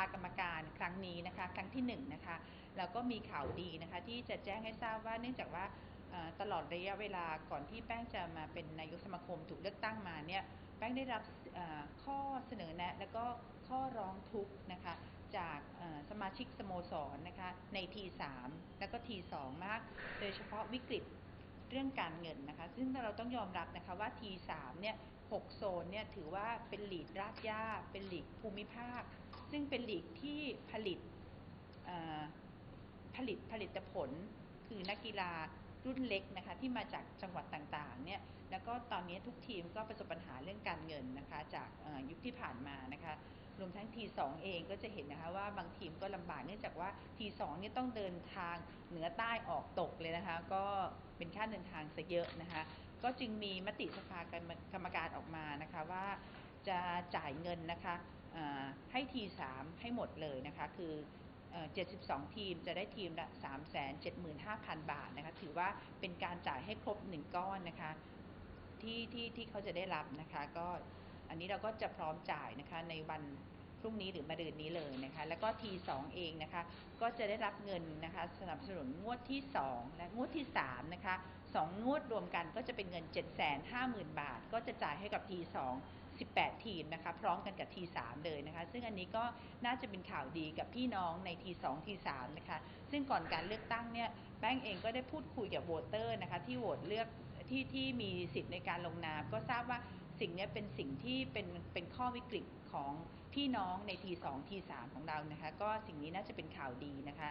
ากรรมการครั้งนี้นะคะ ครั้งที่หนึ่งนะคะแล้วก็มีข่าวดีนะคะ ที่จะแจ้งให้ทราบว่าเนื่องจากว่าตลอดระยะเวลาก่อนที่แป้งจะมาเป็นนายกสมาคมถูกเลือกตั้งมาเนี่ยแป้งได้รับข้อเสนอแนะ แล้วก็ข้อร้องทุกข์นะคะจากสมาชิกสโมสรนะคะใน T3 แล้วก็ T2 มาก โดยเฉพาะวิกฤต เรื่องการเงินนะคะ ซึ่งเราต้องยอมรับนะคะว่า T3 เนี่ย6โซนเนี่ยถือว่าเป็นหลีดรากหญ้า เป็นหลีกภูมิภาค ซึ่งเป็นหลีกที่ผลิตผลิตผลิตผล คือนักกีฬารุ่นเล็กนะคะที่มาจากจังหวัดต่างๆเนี่ยแล้วก็ตอนนี้ทุกทีมก็ประสบปัญหาเรื่องการ นนะคะจากยุคที่ผ่านมานะคะรวมทั้ง T2 เองก็จะเห็นนะคะว่าบางทีมก็ลำบากเนื่องจากว่า T2 นี่ต้องเดินทางเหนือใต้ออกตกเลยนะคะ ก็เป็นค่าเดินทางซะเยอะนะคะ ก็จึงมีมติสภากรรมการออกมานะคะว่าจะจ่ายเงินนะคะให้ T3 ให้หมดเลยนะคะ คือเอ่อ72 ทีมจะได้ทีมละ 375,000 บาทนะคะ ถือว่าเป็นการจ่ายให้ครบ 1 ก้อนนะคะ ที่ที่ที่เขาจะได้รับนะคะ ก็อันนี้เราก็จะพร้อมจ่ายนะคะในวันพรุ่งนี้หรือมะรืนนี้เลยนะคะ แล้วก็ T2 เองนะคะ ก็จะได้รับเงินนะคะ สนับสนุนงวดที่ 2 และงวดที่ 3 นะคะสองงวดรวมกันก็จะเป็นเงิน 750,000 บาท ก็จะจ่ายให้กับ T2 18 ทีมนะคะ พร้อมกันกับ T3 เลยนะคะ ซึ่งอันนี้ก็น่าจะเป็นข่าวดีกับพี่น้องใน T2 T3 นะคะ ซึ่งก่อนการเลือกตั้งเนี่ย แป้งเองก็ได้พูดคุยกับโหวตเตอร์นะคะ ที่โหวตเลือก ที่ที่มีสิทธิ์ในการลงนาม ก็ทราบว่าสิ่งนี้เป็นสิ่งที่เป็นเป็นข้อวิกฤตของพี่น้องในทีสองทีสามของเรานะคะ ก็สิ่งนี้น่าจะเป็นข่าวดีนะคะ